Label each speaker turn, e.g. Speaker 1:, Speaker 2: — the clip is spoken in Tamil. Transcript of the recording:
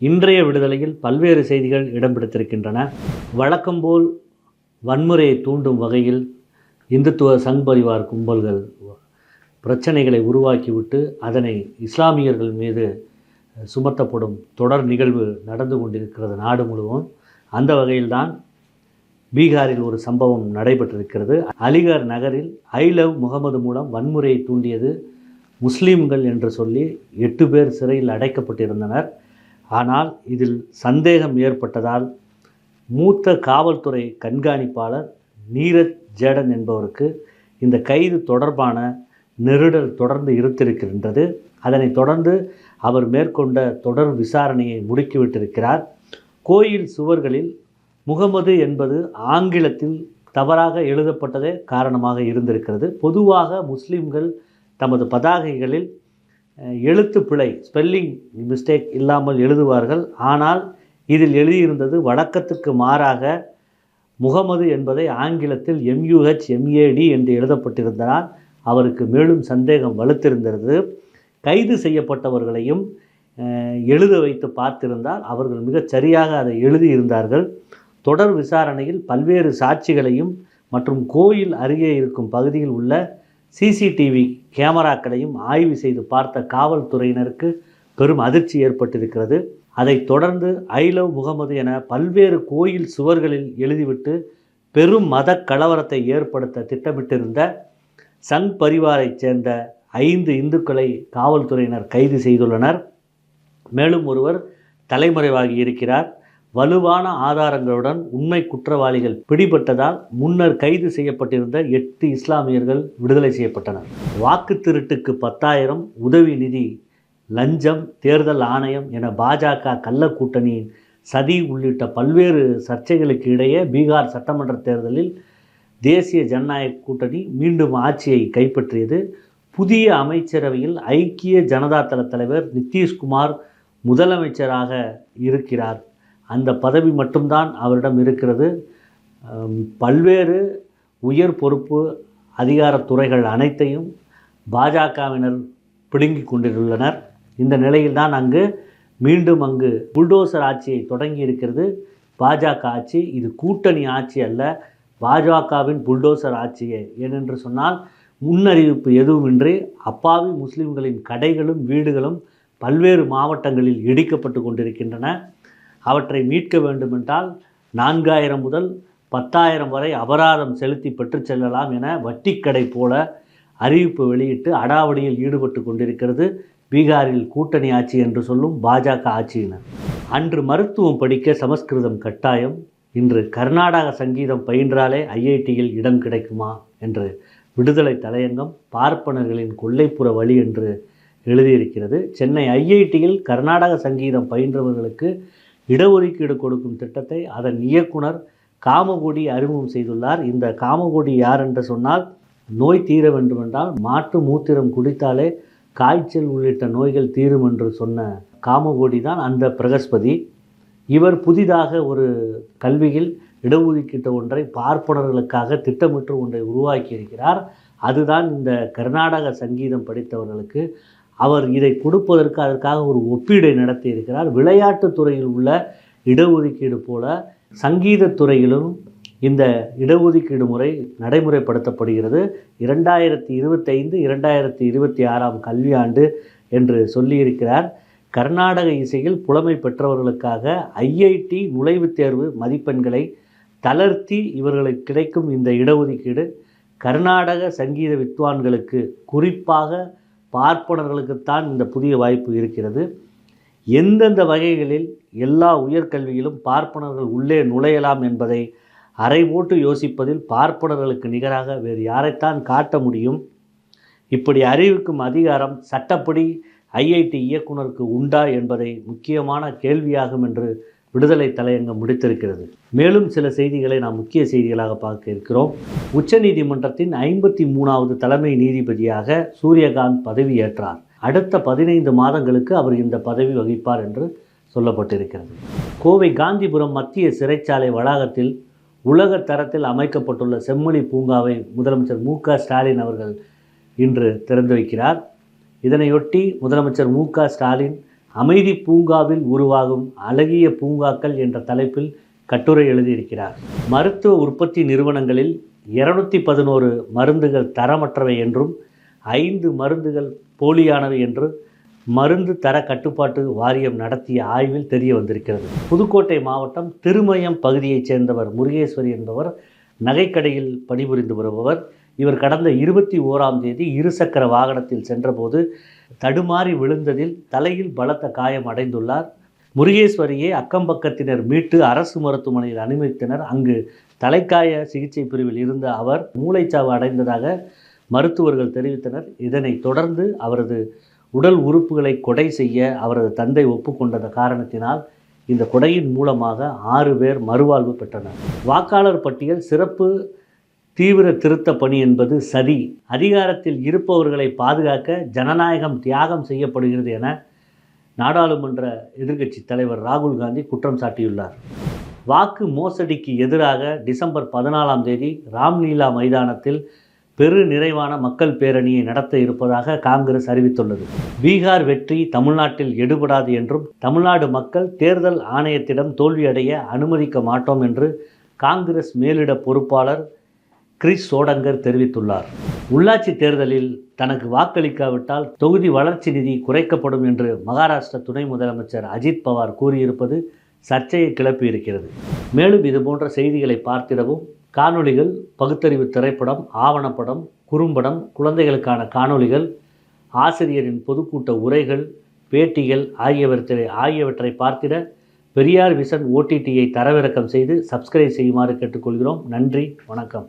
Speaker 1: இன்றைய விடுதலையில் பல்வேறு செய்திகள் இடம் வழக்கம்போல் வன்முறையை தூண்டும் வகையில் இந்துத்துவ சங் பரிவார் கும்பல்கள் பிரச்சனைகளை உருவாக்கிவிட்டு அதனை இஸ்லாமியர்கள் மீது சுமத்தப்படும் தொடர் நிகழ்வு நடந்து கொண்டிருக்கிறது நாடு முழுவதும். அந்த வகையில்தான் பீகாரில் ஒரு சம்பவம் நடைபெற்றிருக்கிறது. அலிகார் நகரில் ஐ லவ் முகமது மூலம் வன்முறையை தூண்டியது முஸ்லீம்கள் என்று சொல்லி எட்டு பேர் சிறையில் அடைக்கப்பட்டிருந்தனர். ஆனால் இதில் சந்தேகம் ஏற்பட்டதால் மூத்த காவல்துறை கண்காணிப்பாளர் நீரஜ் ஜேடன் என்பவருக்கு இந்த கைது தொடர்பான நெருடல் தொடர்ந்து இருத்திருக்கின்றது அதனைத் தொடர்ந்து அவர் மேற்கொண்ட தொடர் விசாரணையை முடுக்கிவிட்டிருக்கிறார். கோயில் சுவர்களில் முகமது என்பது ஆங்கிலத்தில் தவறாக எழுதப்பட்டதே காரணமாக இருந்திருக்கிறது. பொதுவாக முஸ்லிம்கள் தமது பதாகைகளில் எழுத்து பிழை ஸ்பெல்லிங் மிஸ்டேக் இல்லாமல் எழுதுவார்கள். ஆனால் இதில் எழுதியிருந்தது வழக்கத்துக்கு மாறாக முகமது என்பதை ஆங்கிலத்தில் எம்யூஹெச் எம்ஏடி என்று எழுதப்பட்டிருந்ததால் அவருக்கு மேலும் சந்தேகம் வலுத்திருந்தது. கைது செய்யப்பட்டவர்களையும் எழுத வைத்து பார்த்திருந்தால் அவர்கள் மிகச் சரியாக அதை எழுதியிருந்தார்கள். தொடர் விசாரணையில் பல்வேறு சாட்சிகளையும் மற்றும் கோயில் அருகே இருக்கும் பகுதியில் உள்ள சிசிடிவி கேமராக்களையும் ஆய்வு செய்து பார்த்த காவல்துறையினருக்கு பெரும் அதிர்ச்சி ஏற்பட்டிருக்கிறது. அதைத் தொடர்ந்து ஐ லவ் முகமது என பல்வேறு கோயில் சுவர்களில் எழுதிவிட்டு பெரும் மத கலவரத்தை ஏற்படுத்த திட்டமிட்டிருந்த சங் பரிவாரைச் சேர்ந்த ஐந்து இந்துக்களை காவல்துறையினர் கைது செய்துள்ளனர். மேலும் ஒருவர் தலைமறைவாகி இருக்கிறார். வலுவான ஆதாரங்களுடன் உண்மை குற்றவாளிகள் பிடிபட்டதால் முன்னர் கைது செய்யப்பட்டிருந்த எட்டு இஸ்லாமியர்கள் விடுதலை செய்யப்பட்டனர். வாக்கு திருட்டுக்கு பத்தாயிரம் உதவி நிதி லஞ்சம் தேர்தல் ஆணையம் என பாஜக கள்ள கூட்டணியின் சதி உள்ளிட்ட பல்வேறு சர்ச்சைகளுக்கு இடையே பீகார் சட்டமன்ற தேர்தலில் தேசிய ஜனநாயக கூட்டணி மீண்டும் ஆட்சியை கைப்பற்றியது. புதிய அமைச்சரவையில் ஐக்கிய ஜனதா தள தலைவர் நிதிஷ்குமார் முதலமைச்சராக இருக்கிறார். அந்த பதவி மட்டும்தான் அவரிடம் இருக்கிறது. பல்வேறு உயர் பொறுப்பு அதிகாரத் துறைகள் அனைத்தையும் பாஜகவினர் பிடுங்கி கொண்டுள்ளனர் இந்த நிலையில்தான் அங்கு மீண்டும் அங்கு புல்டோசர் ஆட்சியை தொடங்கி இருக்கிறது. பாஜக ஆட்சி இது கூட்டணி ஆட்சி அல்ல. பாஜகவின் புல்டோசர் ஆட்சியே ஏனென்று சொன்னால் முன்னறிவிப்பு எதுவுமின்றி அப்பாவி முஸ்லிம்களின் கடைகளும் வீடுகளும் பல்வேறு மாவட்டங்களில் இடிக்கப்பட்டு கொண்டிருக்கின்றன. அவற்றை மீட்க வேண்டுமென்றால் நான்காயிரம் முதல் பத்தாயிரம் வரை அபராதம் செலுத்தி பெற்று செல்லலாம் என வட்டிக்கடை போல அறிவிப்பு வெளியிட்டு அடாவடியில் ஈடுபட்டு கொண்டிருக்கிறது பீகாரில் கூட்டணி ஆட்சி என்று சொல்லும் பாஜக ஆட்சியினர். அன்று மருத்துவம் படிக்க சமஸ்கிருதம் கட்டாயம். இன்று கர்நாடக சங்கீதம் பயின்றாலே ஐஐடியில் இடம் கிடைக்குமா என்று விடுதலை தலையங்கம் பார்ப்பனர்களின் கொள்ளைப்புற வழி என்று எழுதியிருக்கிறது. சென்னை ஐஐடியில் கர்நாடக சங்கீதம் பயின்றவர்களுக்கு இடஒதுக்கீடு கொடுக்கும் திட்டத்தை அதன் இயக்குனர் காமகோடி அறிமுகம் செய்துள்ளார். இந்த காமகோடி யார் என்று சொன்னால் நோய் தீர வேண்டுமென்றால் மாட்டு மூத்திரம் குடித்தாலே காய்ச்சல் உள்ளிட்ட நோய்கள் தீரும் என்று சொன்ன காமகோடி தான் அந்த பிரகஸ்பதி. இவர் புதிதாக ஒரு கல்வியில் இடஒதுக்கீட்டு ஒன்றை பார்ப்பனர்களுக்காக திட்டமிட்டு ஒன்றை உருவாக்கியிருக்கிறார். அதுதான் இந்த கர்நாடக சங்கீதம் படித்தவர்களுக்கு அவர் இதை கொடுப்பதற்கு அதற்காக ஒரு ஒப்பீடை நடத்தி இருக்கிறார். விளையாட்டுத் துறையில் உள்ள இடஒதுக்கீடு போல சங்கீதத்துறையிலும் இந்த இடஒதுக்கீடு முறை நடைமுறைப்படுத்தப்படுகிறது. இரண்டாயிரத்தி இருபத்தைந்து இரண்டாயிரத்தி இருபத்தி ஆறாம் கல்வியாண்டு என்று சொல்லியிருக்கிறார். கர்நாடக இசையில் புலமை பெற்றவர்களுக்காக ஐஐடி நுழைவுத் தேர்வு மதிப்பெண்களை தளர்த்தி இவர்களுக்கு கிடைக்கும் இந்த இடஒதுக்கீடு கர்நாடக சங்கீத வித்வான்களுக்கு குறிப்பாக பார்ப்பனர்களுக்குத்தான் இந்த புதிய வாய்ப்பு இருக்கிறது. எந்தெந்த வகைகளில் எல்லா உயர்கல்வியிலும் பார்ப்பனர்கள் உள்ளே நுழையலாம் என்பதை அரை போட்டு யோசிப்பதில் பார்ப்பனர்களுக்கு நிகராக வேறு யாரைத்தான் காட்ட முடியும்? இப்படி அறிவிக்கும் அதிகாரம் சட்டப்படி ஐஐடி இயக்குனருக்கு உண்டா என்பதை முக்கியமான கேள்வியாகும் என்று விடுதலை தலையங்கம் முடித்திருக்கிறது. மேலும் சில செய்திகளை நாம் முக்கிய செய்திகளாக பார்க்க இருக்கிறோம். உச்சநீதிமன்றத்தின் ஐம்பத்தி மூணாவது தலைமை நீதிபதியாக சூரியகாந்த் பதவியேற்றார் அடுத்த பதினைந்து மாதங்களுக்கு அவர் இந்த பதவி வகிப்பார் என்று சொல்லப்பட்டிருக்கிறது. கோவை காந்திபுரம் மத்திய சிறைச்சாலை வளாகத்தில் உலக தரத்தில் அமைக்கப்பட்டுள்ள செம்மொழி பூங்காவை முதலமைச்சர் மு ஸ்டாலின் அவர்கள் இன்று திறந்து வைக்கிறார். இதனையொட்டி முதலமைச்சர் மு ஸ்டாலின் அமைதி பூங்காவில் உருவாகும் அழகிய பூங்காக்கள் என்ற தலைப்பில் கட்டுரை எழுதியிருக்கிறார். மருத்துவ உற்பத்தி நிறுவனங்களில் இருநூத்தி பதினோரு மருந்துகள் தரமற்றவை என்றும் ஐந்து மருந்துகள் போலியானவை என்று மருந்து தர கட்டுப்பாட்டு வாரியம் நடத்திய ஆய்வில் தெரிய வந்திருக்கிறது. புதுக்கோட்டை மாவட்டம் திருமயம் பகுதியைச் சேர்ந்தவர் முருகேஸ்வரி என்பவர் நகைக்கடையில் பணிபுரிந்து வருபவர். இவர் கடந்த இருபத்தி ஓராம் தேதி இருசக்கர வாகனத்தில் சென்றபோது தடுமாறி விழுந்ததில் தலையில் பலத்த காயம் அடைந்துள்ளார். முருகேஸ்வரியை அக்கம்பக்கத்தினர் மீட்டு அரசு மருத்துவமனையில் அனுமதித்தனர். அங்கு தலைக்காய சிகிச்சை பிரிவில் இருந்த அவர் மூளைச்சாவு அடைந்ததாக மருத்துவர்கள் தெரிவித்தனர். இதனை தொடர்ந்து அவரது உடல் உறுப்புகளை கொடை செய்ய அவரது தந்தை ஒப்புக்கொண்டத காரணத்தினால் இந்த கொடையின் மூலமாக ஆறு பேர் மறுவாழ்வு பெற்றனர். வாக்காளர் பட்டியல் சிறப்பு தீவிர திருத்த பணி என்பது சதி. அதிகாரத்தில் இருப்பவர்களை பாதுகாக்க ஜனநாயகம் தியாகம் செய்யப்படுகிறது என நாடாளுமன்ற எதிர்க்கட்சி தலைவர் ராகுல் காந்தி குற்றம் சாட்டியுள்ளார். வாக்கு மோசடிக்கு எதிராக டிசம்பர் பதினாலாம் தேதி ராம்லீலா மைதானத்தில் பெரு நிறைவான மக்கள் பேரணியை நடத்த இருப்பதாக காங்கிரஸ் அறிவித்துள்ளது. பீகார் வெற்றி தமிழ்நாட்டில் எடுபடாது என்றும் தமிழ்நாடு மக்கள் தேர்தல் ஆணையத்திடம் தோல்வியடைய அனுமதிக்க மாட்டோம் என்று காங்கிரஸ் மேலிட பொறுப்பாளர் கிரிஸ் சோடங்கர் தெரிவித்துள்ளார். உள்ளாட்சி தேர்தலில் தனக்கு வாக்களிக்காவிட்டால் தொகுதி வளர்ச்சி நிதி குறைக்கப்படும் என்று மகாராஷ்டிர துணை முதலமைச்சர் அஜித் பவார் கூறியிருப்பது சர்ச்சையை கிளப்பியிருக்கிறது மேலும் இதுபோன்ற செய்திகளை பார்த்திடவும் காணொளிகள் பகுத்தறிவு திரைப்படம் ஆவணப்படம் குறும்படம் குழந்தைகளுக்கான காணொளிகள் ஆசிரியரின் பொதுக்கூட்ட உரைகள் பேட்டிகள் ஆகியவற்றை ஆகியவற்றை பார்த்திட பெரியார் விசன் ஓடிடியை தரவிறக்கம் செய்து சப்ஸ்கிரைப் செய்யுமாறு கேட்டுக்கொள்கிறோம். நன்றி வணக்கம்.